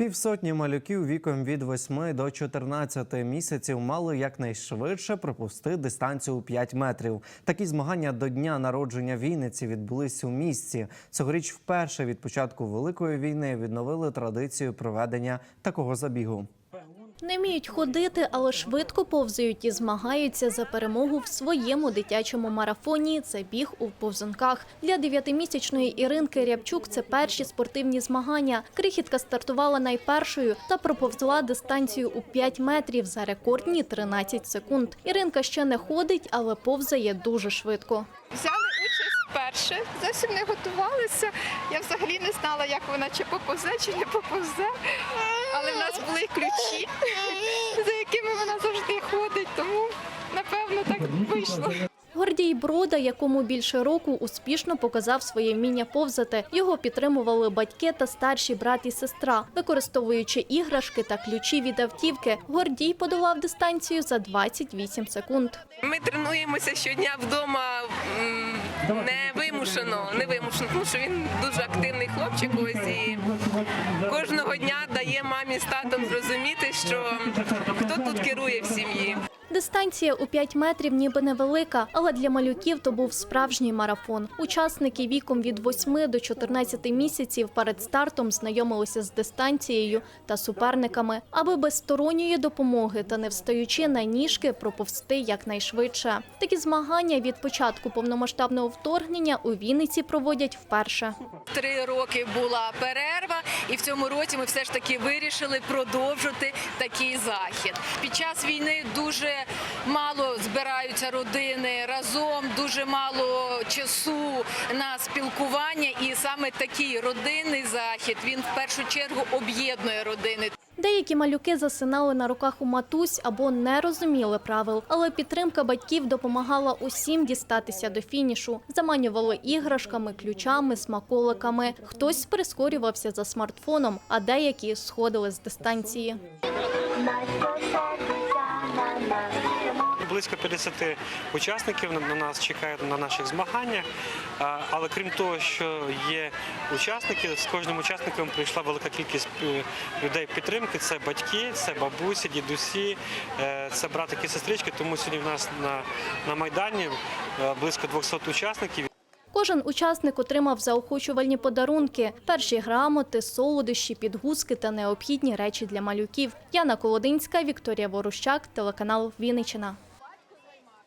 Півсотні малюків віком від 8 до 14 місяців мали якнайшвидше пропустити дистанцію у 5 метрів. Такі змагання до дня народження Вінниці відбулись у місті. Цьогоріч вперше від початку великої війни відновили традицію проведення такого забігу. Не вміють ходити, але швидко повзають і змагаються за перемогу в своєму дитячому марафоні. Це біг у повзунках. Для дев'ятимісячної Іринки Рябчук це перші спортивні змагання. Крихітка стартувала найпершою та проповзла дистанцію у 5 метрів за рекордні 13 секунд. Іринка ще не ходить, але повзає дуже швидко. Участь вперше, зовсім не готувалися. Я взагалі не знала, як вона чи поповзе, чи не поповзе. Але в нас були ключі, за якими вона завжди ходить, тому напевно так вийшло. Гордій Брода, якому більше року, успішно показав своє вміння повзати. Його підтримували батьки та старші брат і сестра, використовуючи іграшки та ключі від автівки. Гордій подолав дистанцію за 28 секунд. Ми тренуємося щодня вдома не вимушено, не вимушено, тому що він дуже активний хлопчик. Ось і кожного дня дає мамі з татом зрозуміти, що хто тут керує в сім'ї. Дистанція у 5 метрів ніби невелика, але для малюків то був справжній марафон. Учасники віком від 8 до 14 місяців перед стартом знайомилися з дистанцією та суперниками, аби без сторонньої допомоги та не встаючи на ніжки проповсти якнайшвидше. Такі змагання від початку повномасштабного вторгнення у Вінниці проводять вперше. Три роки була перерва, і в цьому році ми все ж таки вирішили продовжити такий захід. Під час війни дуже мало збираються родини разом, дуже мало часу на спілкування, і саме такий родинний захід він в першу чергу об'єднує родини. Деякі малюки засинали на руках у матусь або не розуміли правил, але підтримка батьків допомагала усім дістатися до фінішу. Заманювали іграшками, ключами, смаколиками. Хтось прискорювався за смартфоном, а деякі сходили з дистанції. Близько 50 учасників на- на нас чекають на наших змаганнях. Але крім того, що є учасники, з кожним учасником прийшла велика кількість е, людей підтримки. Це батьки, це бабусі, дідусі, е, це братики, сестрички. Тому сьогодні в нас на, на майдані е, близько 200 учасників. Кожен учасник отримав заохочувальні подарунки: перші грамоти, солодощі, підгузки та необхідні речі для малюків. Яна Колодинська, Вікторія Ворущак, телеканал Вінниччина.